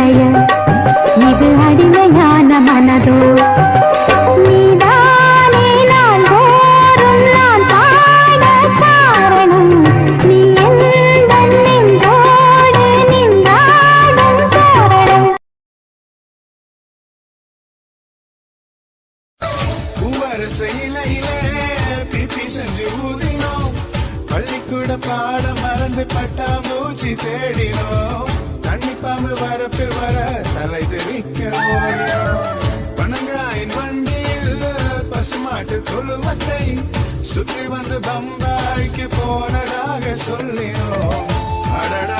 அலைய இது அடிமையான மனதோ? செயலையிலே பிபி சென்று ஊதினோம். பள்ளிக்கூட பாடம் மறந்து பட்டா மூச்சு தேடினோம். தண்ணி பாம்பு வர பசுமாட்டு தொழுவத்தை சுற்றி வந்து பம்பாய்க்கு போனதாக சொல்லினோம். அடடா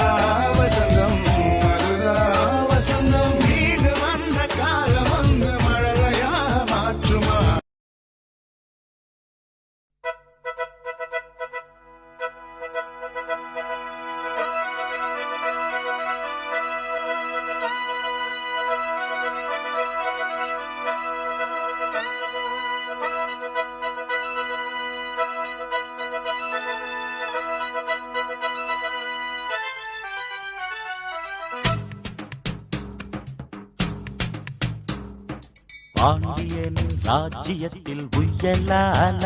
பாண்டியனின் ராஜ்யத்தில் உய்யலால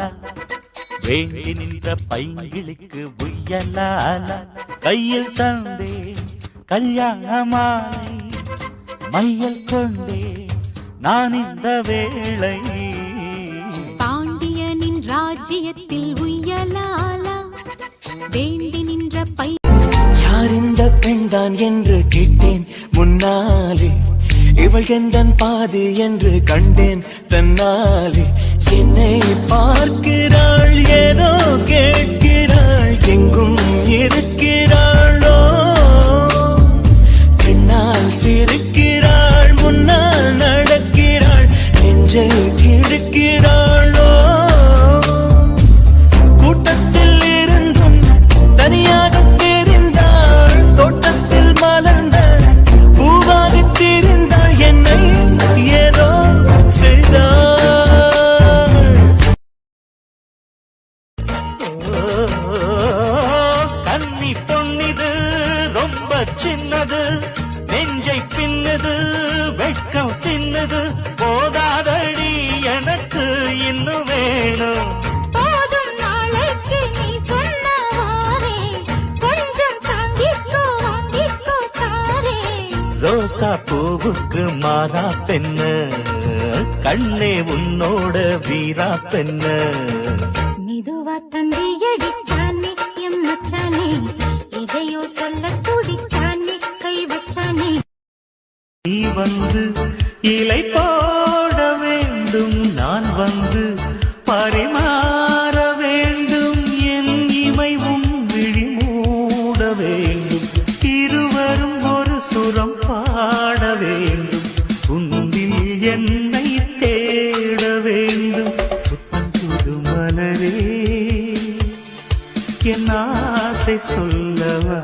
வேண்டி நின்ற பைங்கிளிக்கு உய்யலால கையில் தந்தே கல்யாண மாலை மையல் கொண்டே நான் இந்த வேளை. பாண்டியனின் ராஜ்யத்தில் உய்யலாலா வேண்டி நின்ற பை யார் இந்த பெண்தான் என்று கேட்டேன் முன்னாலே. இவள் எந்தன் பாதி என்று கண்டேன் தன்னாலே. என்னை பார்க்கிறாள் ஏதோ கேட்கிறாள் எங்கும் இருக்கிறாளோ. பெண்ணால் சிரிக்கிறாள் முன்னால் நடக்கிறாள் நெஞ்சை கிழக்கிறாளோ பொன்னிது ரொம்ப சின்னது. நெஞ்சை பின்னது வெட்கம் தின்னது. போதாதடி எனக்கு இன்னும் வேணும். போதும் நாளைக்கு நீ சொன்னவாறே கொஞ்சம் தாங்கிக்கோ வாங்கிக்கோ தாரே ரோசா பூவுக்கு மாறா பெண்ணு. கண்ணே உன்னோட வீரா பெண்ணு. மெதுவா தந்தி அடிச்சானே எம் மச்சானே. நெஞ்சையோ சொல்ல துடிச்சானே கை வச்சானே. நீ வந்து இலை போட வேண்டும் நான் வந்து பரிமாற வேண்டும் என் இமைவும் விழி மூட வேண்டும். இருவரும் ஒரு சுரம் பாட வேண்டும். ஆசை சொல்லவா